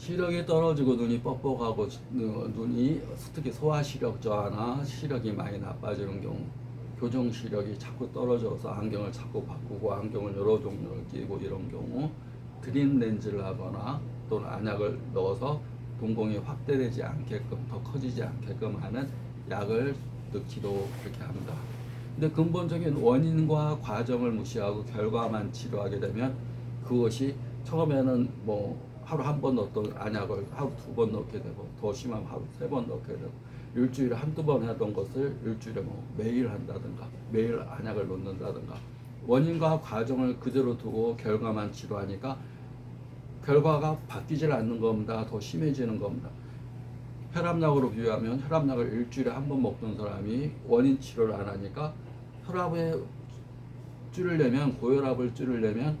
시력이 떨어지고 눈이 뻑뻑하고 눈이 특히 소화 시력 저하나 시력이 많이 나빠지는 경우 교정 시력이 자꾸 떨어져서 안경을 자꾸 바꾸고 안경을 여러 종류를 끼고 이런 경우 드림 렌즈를 하거나 또는 안약을 넣어서 동공이 확대되지 않게끔 더 커지지 않게끔 하는 약을 넣기도 그렇게 합니다. 근데 근본적인 원인과 과정을 무시하고 결과만 치료하게 되면 그것이 처음에는 뭐 하루 한 번 넣었던 안약을 하루 두 번 넣게 되고 더 심하면 하루 세 번 넣게 되고 일주일에 한두 번 하던 것을 일주일에 뭐 매일 한다든가 매일 안약을 놓는다든가 원인과 과정을 그대로 두고 결과만 치료하니까 결과가 바뀌질 않는 겁니다. 더 심해지는 겁니다. 혈압약으로 비유하면 혈압약을 일주일에 한 번 먹던 사람이 원인 치료를 안 하니까 혈압에 줄이려면 고혈압을 줄이려면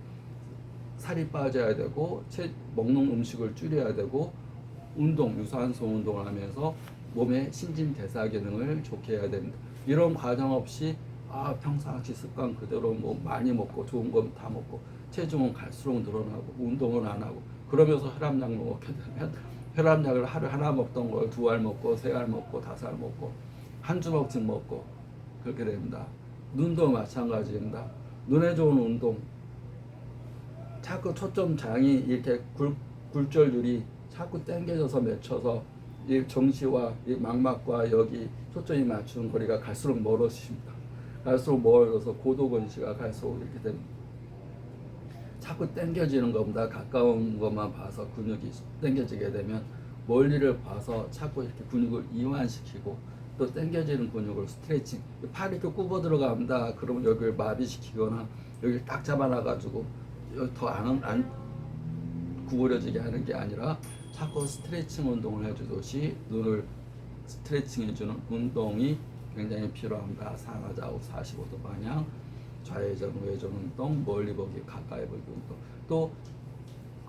살이 빠져야 되고 체, 먹는 음식을 줄여야 되고 운동 유산소 운동을 하면서 몸의 신진대사 기능을 좋게 해야 됩니다. 이런 과정 없이 아 평상시 습관 그대로 뭐 많이 먹고 좋은 건 다 먹고 체중은 갈수록 늘어나고 운동은 안 하고 그러면서 혈압약 먹게 되면 혈압약을 하루 하나 먹던 걸 두 알 먹고 세 알 먹고 다섯 알 먹고 한 주먹씩 먹고 그렇게 됩니다. 눈도 마찬가지입니다. 눈에 좋은 운동 자꾸 초점장이 이렇게 굴, 굴절률이 자꾸 당겨져서 맺혀서 이 정시와 이 망막과 여기 초점이 맞추는 거리가 갈수록 멀어집니다. 갈수록 멀어져서 고도근시가 갈수록 이렇게 됩니다. 자꾸 당겨지는 것보다 가까운 것만 봐서 근육이 당겨지게 되면 멀리를 봐서 자꾸 이렇게 근육을 이완시키고 또 당겨지는 근육을 스트레칭 팔이 이렇게 굽어 들어갑니다. 그러면 여기를 마비시키거나 여기를 딱 잡아놔가지고 더안 안 구부려지게 하는 게 아니라 자꾸 스트레칭 운동을 해주듯이 눈을 스트레칭 해주는 운동이 굉장히 필요합니다. 상하좌우 45도 방향, 좌회전, 우회전 운동, 멀리 보기, 가까이 보기 운동. 또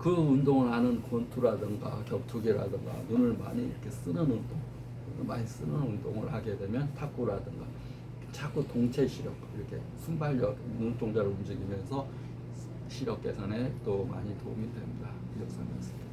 그 운동을 하는 권투라든가 격투기라든가 눈을 많이 이렇게 쓰는 운동, 많이 쓰는 운동을 하게 되면 탁구라든가 자꾸 동체 시력 이렇게 순발력 눈동자를 움직이면서 시력 개선에 또 많이 도움이 됩니다. 이렇게 설명했습니다.